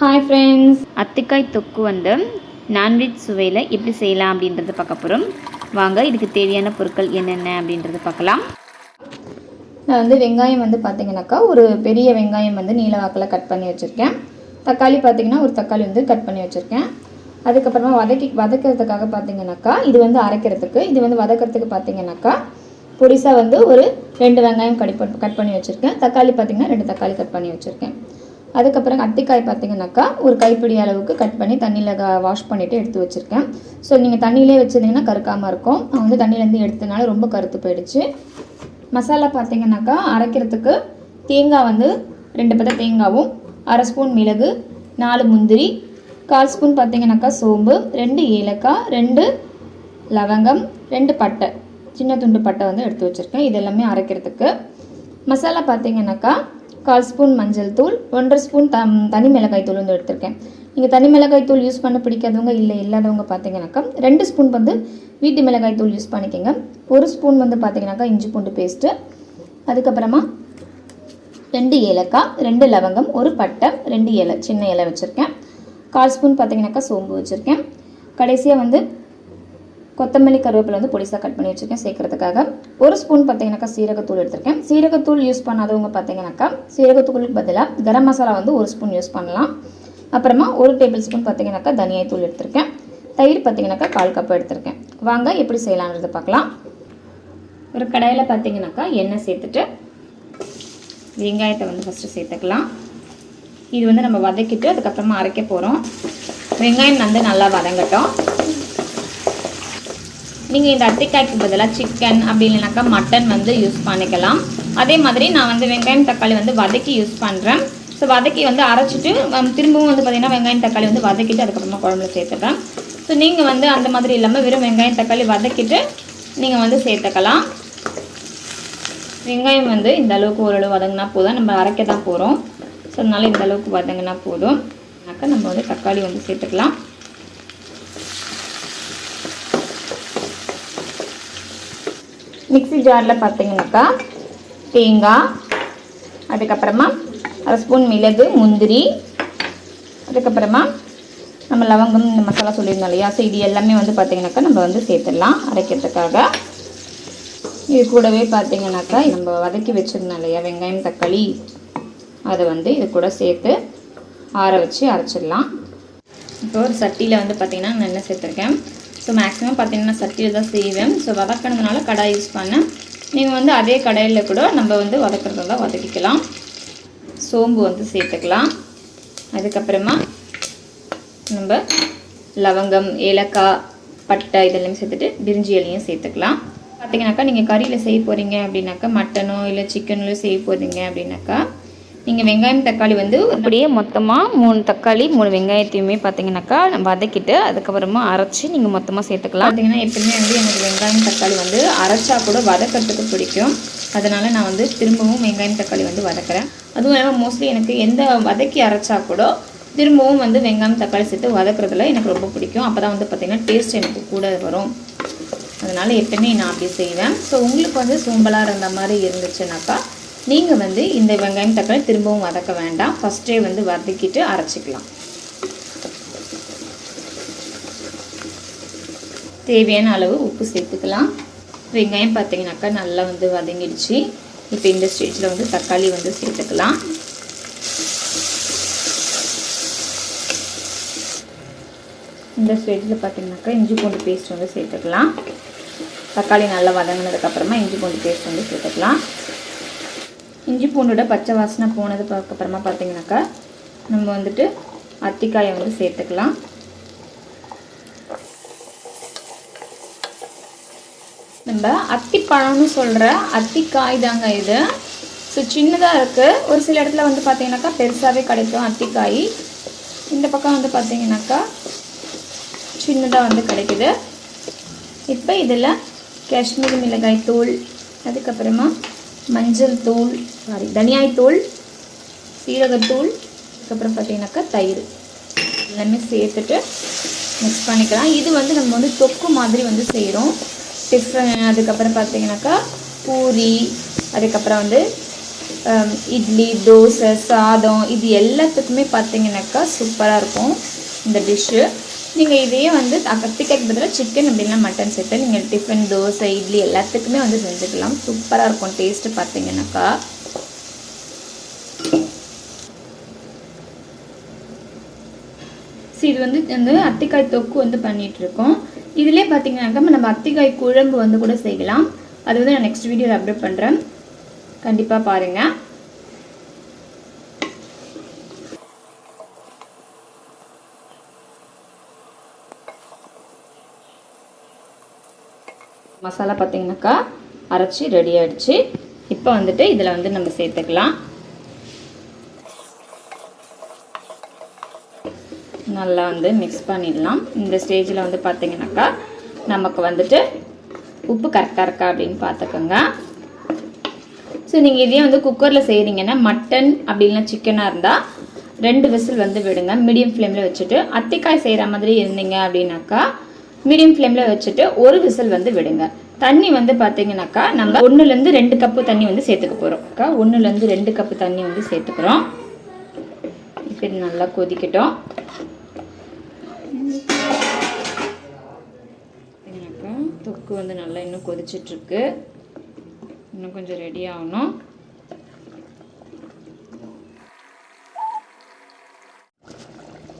Hi friends அத்திக்காய் தொக்கு வந்து non veg சுவையில் எப்படி செய்யலாம் அப்படின்றத பார்க்க போகிறோம் வாங்க இதுக்கு தேவையான பொருட்கள் என்னென்ன அப்படின்றத பார்க்கலாம். நான் வந்து வெங்காயம் வந்து பார்த்தீங்கன்னாக்கா ஒரு பெரிய வெங்காயம் வந்து நீல வாக்கில் கட் பண்ணி வச்சுருக்கேன். தக்காளி பார்த்தீங்கன்னா ஒரு தக்காளி வந்து கட் பண்ணி வச்சுருக்கேன். அதுக்கப்புறமா வதக்கி வதக்கிறதுக்காக பார்த்தீங்கன்னாக்கா இது வந்து அரைக்கிறதுக்கு இது வந்து வதக்கிறதுக்கு பார்த்தீங்கன்னாக்கா பொடிசாக வந்து ஒரு ரெண்டு வெங்காயம் கட் பண்ணி கட் பண்ணி வச்சுருக்கேன். தக்காளி பார்த்தீங்கன்னா ரெண்டு தக்காளி கட் பண்ணி வச்சுருக்கேன். அதுக்கப்புறம் அத்திக்காய் பார்த்தீங்கன்னாக்கா ஒரு கைப்பிடி அளவுக்கு கட் பண்ணி தண்ணியில் வாஷ் பண்ணிவிட்டு எடுத்து வச்சுருக்கேன். ஸோ நீங்கள் தண்ணியிலே வச்சுருந்தீங்கன்னா கருக்காமல் இருக்கும். நான் வந்து தண்ணியிலேருந்து எடுத்தனால ரொம்ப கருத்து போயிடுச்சு. மசாலா பார்த்தீங்கன்னாக்கா அரைக்கிறதுக்கு தேங்காய் வந்து ரெண்டு பத்த தேங்காவும் அரை ஸ்பூன் மிளகு நாலு முந்திரி கால் ஸ்பூன் பார்த்தீங்கன்னாக்கா சோம்பு ரெண்டு ஏலக்காய் ரெண்டு லவங்கம் ரெண்டு பட்டை சின்ன துண்டு பட்டை வந்து எடுத்து வச்சுருக்கேன். இது எல்லாமே அரைக்கிறதுக்கு. மசாலா பார்த்தீங்கன்னாக்கா கால் ஸ்பூன் மஞ்சள் தூள் ஒன்றரை ஸ்பூன் தம் தனி மிளகாய் தூள் வந்து எடுத்திருக்கேன். நீங்கள் தனி மிளகாய் தூள் யூஸ் பண்ண பிடிக்காதவங்க இல்லை இல்லாதவங்க பார்த்தீங்கன்னாக்கா ரெண்டு ஸ்பூன் வந்து வீட்டு மிளகாய் தூள் யூஸ் பண்ணிக்கோங்க. ஒரு ஸ்பூன் வந்து பார்த்தீங்கன்னாக்கா இஞ்சி பூண்டு பேஸ்ட்டு அதுக்கப்புறமா ரெண்டு ஏலக்காய் ரெண்டு லவங்கம் ஒரு பட்டை ரெண்டு இலை சின்ன இலை வச்சுருக்கேன். கால் ஸ்பூன் பார்த்தீங்கன்னாக்கா சோம்பு வச்சுருக்கேன். கடைசியாக வந்து கொத்தமல்லி கருவேப்பிலை வந்து பொடிசாக கட் பண்ணி வச்சுருக்கேன். சேர்க்கறதுக்காக ஒரு ஸ்பூன் பார்த்தீங்கன்னாக்கா சீரகத்தூள் எடுத்திருக்கேன். சீரகத்தூள் யூஸ் பண்ணாதவங்க பார்த்தீங்கன்னாக்கா சீரகத்தூளுக்கு பதிலாக கரம் மசாலா வந்து ஒரு ஸ்பூன் யூஸ் பண்ணலாம். அப்புறமா ஒரு டேபிள் ஸ்பூன் பார்த்தீங்கன்னாக்கா தனியாத்தூள் எடுத்திருக்கேன். தயிர் பார்த்தீங்கன்னாக்கா கால் கப் எடுத்திருக்கேன். வாங்க எப்படி செய்யலான்றதை பார்க்கலாம் ஒரு கடையில் பார்த்தீங்கன்னாக்கா எண்ணெய் சேர்த்துட்டு வெங்காயத்தை வந்து ஃபஸ்ட்டு சேர்த்துக்கலாம். இது வந்து நம்ம வதக்கிட்டு அதுக்கப்புறமா அரைக்க போகிறோம் வெங்காயம் வந்து நல்லா வதங்கட்டும். நீங்கள் இந்த அத்திக்காய்க்கு பதிலாக சிக்கன் அப்படி இல்லைனாக்கா மட்டன் வந்து யூஸ் பண்ணிக்கலாம். அதே மாதிரி நான் வந்து வெங்காயம் தக்காளி வந்து வதக்கி யூஸ் பண்ணுறேன் ஸோ வதக்கி வந்து அரைச்சிட்டு திரும்பவும் வந்து பார்த்திங்கன்னா வெங்காயம் தக்காளி வந்து வதக்கிட்டு அதுக்கப்புறமா குழம்புல சேர்த்துட்றேன் ஸோ நீங்கள் வந்து அந்த மாதிரி இல்லாமல் வெறும் வெங்காயம் தக்காளி வதக்கிட்டு நீங்கள் வந்து சேர்த்துக்கலாம். வெங்காயம் வந்து இந்த அளவுக்கு ஓரளவு வதங்கினா போதும். நம்ம அரைக்க தான் போகிறோம் ஸோ அதனால் இந்த அளவுக்கு வதங்கினா போதும். அக்கா நம்ம வந்து தக்காளி வந்து சேர்த்துக்கலாம். மிக்ஸி ஜாரில் பார்த்தீங்கன்னாக்கா தேங்காய் அதுக்கப்புறமா அரை ஸ்பூன் மிளகு முந்திரி அதுக்கப்புறமா நம்ம லவங்கம் இந்த மசாலா சொல்லியிருந்தோம் இல்லையா? ஸோ இது எல்லாமே வந்து பார்த்தீங்கன்னாக்கா நம்ம வந்து சேர்த்துடலாம் அரைக்கிறதுக்காக. இது கூடவே பார்த்தீங்கன்னாக்கா நம்ம வதக்கி வச்சுருந்தோம் இல்லையா? வெங்காயம் தக்காளி அதை வந்து இது கூட சேர்த்து ஆற வச்சு அரைச்சிடலாம். இப்போ ஒரு சட்டியில் வந்து பார்த்திங்கன்னா நான் என்ன சேர்த்துருக்கேன். ஸோ மேக்ஸிமம் பார்த்தீங்கன்னா சட்டியில் தான் செய்வேன். ஸோ வதக்கினதுனால கடாய் யூஸ் பண்ணேன் நீங்கள் வந்து அதே கடாயில் கூட நம்ம வந்து வதக்கிறதா வதக்கிக்கலாம். சோம்பு வந்து சேர்த்துக்கலாம். அதுக்கப்புறமா நம்ம லவங்கம் ஏலக்காய் பட்டை இதெல்லாம் சேர்த்துட்டு பிரிஞ்சி இலையும் சேர்த்துக்கலாம். பார்த்தீங்கன்னாக்கா நீங்கள் கறியில் செய்ய போகிறீங்க அப்படின்னாக்கா மட்டனோ இல்லை சிக்கனோ செய்ய போகிறீங்க அப்படின்னாக்கா நீங்கள் வெங்காயம் தக்காளி வந்து அப்படியே மொத்தமாக மூணு தக்காளி மூணு வெங்காயத்தையுமே பார்த்தீங்கன்னாக்கா வதக்கிட்டு அதுக்கப்புறமா அரைச்சி நீங்கள் மொத்தமாக சேர்த்துக்கலாம். பார்த்தீங்கன்னா எப்பவுமே வந்து எனக்கு வெங்காயம் தக்காளி வந்து அரைச்சா கூட வதக்கிறதுக்கு பிடிக்கும். அதனால் நான் வந்து திரும்பவும் வெங்காயம் தக்காளி வந்து வதக்குறேன். அதுவும் இல்லாமல் மோஸ்ட்லி எனக்கு எந்த வதக்கி அரைச்சா கூட திரும்பவும் வந்து வெங்காயம் தக்காளி சேர்த்து வதக்குறதுல எனக்கு ரொம்ப பிடிக்கும். அப்போ தான் வந்து பார்த்திங்கன்னா டேஸ்ட் எனக்கு கூட வரும். அதனால் எப்பவுமே நான் அப்படி செய்வேன். ஸோ உங்களுக்கு வந்து சோம்பலாக இருந்த மாதிரி இருந்துச்சுனாக்கா நீங்கள் வந்து இந்த வெங்காயம் தக்காளி திரும்பவும் வதக்க வேண்டாம். ஃபஸ்ட்டே வந்து வதக்கிட்டு அரைச்சிக்கலாம். தேவையான அளவு உப்பு சேர்த்துக்கலாம். வெங்காயம் பார்த்தீங்கன்னாக்கா நல்லா வந்து வதங்கிடுச்சு. இப்போ இந்த ஸ்டேஜில் வந்து தக்காளி வந்து சேர்த்துக்கலாம். இந்த ஸ்டேஜில் பார்த்தீங்கன்னாக்கா இஞ்சி பூண்டு பேஸ்ட் வந்து சேர்த்துக்கலாம். தக்காளி நல்லா வதங்கினதுக்கப்புறமா இஞ்சி பூண்டு பேஸ்ட் வந்து சேர்த்துக்கலாம். இஞ்சி பூண்டோட பச்சை வாசனை போனது அப்புறமா பார்த்தீங்கன்னாக்கா நம்ம வந்துட்டு அத்திக்காயை வந்து சேர்த்துக்கலாம். நம்ம அத்திப்பழம்னு சொல்கிற அத்திக்காய் தாங்க இது. ஸோ சின்னதாக இருக்குது ஒரு சில இடத்துல வந்து பார்த்தீங்கன்னாக்கா பெருசாகவே கிடைக்கும் அத்திக்காய். இந்த பக்கம் வந்து பார்த்தீங்கன்னாக்கா சின்னதாக வந்து கிடைக்குது. இப்போ இதில் காஷ்மீரி மிளகாய் தூள் அதுக்கப்புறமா மஞ்சள் தூள் சாரி தனியாய்த்தூள் சீரகத்தூள் அதுக்கப்புறம் பார்த்தீங்கன்னாக்கா தயிர். எல்லாமே சேர்த்துட்டு மிக்ஸ் பண்ணிக்கலாம். இது வந்து நம்ம வந்து தொக்கு மாதிரி வந்து செய்கிறோம் டிஃபன் அதுக்கப்புறம் பார்த்தீங்கன்னாக்கா பூரி அதுக்கப்புறம் வந்து இட்லி தோசை சாதம் இது எல்லாத்துக்குமே பார்த்தீங்கன்னாக்கா சூப்பராக இருக்கும் இந்த டிஷ்ஷு நீங்கள் இதையே வந்து கத்திரிக்காய்க்கு பதிலாக சிக்கன் அப்படின்னா மட்டன் சேர்த்து நீங்கள் டிஃபன் தோசை இட்லி எல்லாத்துக்குமே வந்து செஞ்சுக்கலாம். சூப்பராக இருக்கும் டேஸ்ட்டு பார்த்தீங்கன்னாக்கா ஸோ இது வந்து வந்து அத்திக்காய் தொக்கு வந்து பண்ணிகிட்ருக்கோம் இதிலே பார்த்தீங்கன்னாக்கா நம்ம அத்திக்காய் குழம்பு வந்து கூட செய்யலாம். அது வந்து நான் நெக்ஸ்ட் வீடியோவில் அப்டேட் பண்ணுறேன் கண்டிப்பாக பாருங்கள் மசாலா பார்த்தீங்கன்னாக்கா அரைச்சி ரெடி ஆகிடுச்சு இப்போ வந்துட்டு இதில் வந்து நம்ம சேர்த்துக்கலாம். நல்லா வந்து மிக்ஸ் பண்ணிடலாம். இந்த ஸ்டேஜில் வந்து பார்த்தீங்கன்னாக்கா நமக்கு வந்துட்டு உப்பு கரெக்டாக இருக்கா அப்படின்னு பார்த்துக்கோங்க ஸோ நீங்கள் இதே வந்து குக்கரில் செய்கிறீங்கன்னா மட்டன் அப்படின்னா சிக்கனாக இருந்தால் ரெண்டு விசில் வந்து விடுங்க. மீடியம் ஃப்ளேமில் வச்சுட்டு அத்திக்காய் செய்கிற மாதிரி இருந்தீங்க அப்படின்னாக்கா மீடியம் ஃப்ளேமில் வச்சுட்டு ஒரு விசில் வந்து விடுங்க. தண்ணி வந்து பார்த்தீங்கன்னாக்கா நம்ம ஒன்றுலேருந்து ரெண்டு கப்பு தண்ணி வந்து சேர்த்துக்க போகிறோம் அக்கா ஒன்றுலேருந்து ரெண்டு கப்பு தண்ணி வந்து சேர்த்துக்கிறோம். இப்படி நல்லா கொதிக்கட்டும். தொக்கு வந்து நல்லா இன்னும் கொதிச்சிட்ருக்கு இன்னும் கொஞ்சம் ரெடி ஆகணும்.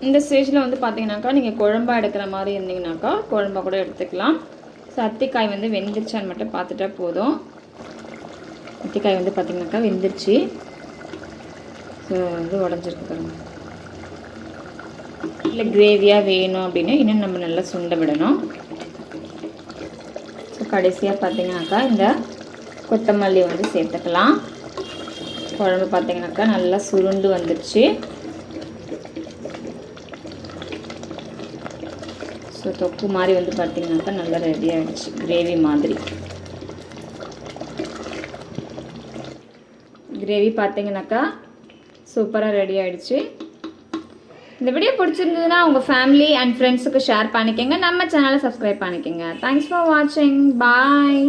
இந்த ஸ்டேஜில் வந்து பார்த்தீங்கன்னாக்கா நீங்கள் குழம்பா எடுக்கிற மாதிரி இருந்தீங்கன்னாக்கா குழம்பா கூட எடுத்துக்கலாம். ஸோ அத்திக்காய் வந்து வெந்துருச்சான்னு மட்டும் பார்த்துட்டா போதும். அத்திக்காய் வந்து பார்த்திங்கனாக்கா வெந்துருச்சு. ஸோ வந்து உடஞ்சிருக்கு பாருங்க. இல்லை கிரேவியாக வேணும் அப்படின்னு இன்னும் நம்ம நல்லா சுண்ட விடணும். ஸோ கடைசியாக பார்த்தீங்கன்னாக்கா இந்த கொத்தமல்லி வந்து சேர்த்துக்கலாம். குழம்பு பார்த்தீங்கன்னாக்கா நல்லா சுருண்டு வந்துடுச்சு ஸோ தொக்கு மாதிரி வந்து பார்த்தீங்கன்னாக்கா நல்லா ரெடி ஆகிடுச்சு கிரேவி மாதிரி. கிரேவி பார்த்தீங்கன்னாக்கா சூப்பராக ரெடி ஆகிடுச்சு இந்த வீடியோ பிடிச்சிருந்ததுன்னா உங்கள் ஃபேமிலி அண்ட் ஃப்ரெண்ட்ஸுக்கு ஷேர் பண்ணிக்கோங்க. நம்ம சேனலை சப்ஸ்கிரைப் பண்ணிக்கோங்க. தேங்க்ஸ் ஃபார் வாட்சிங் பாய்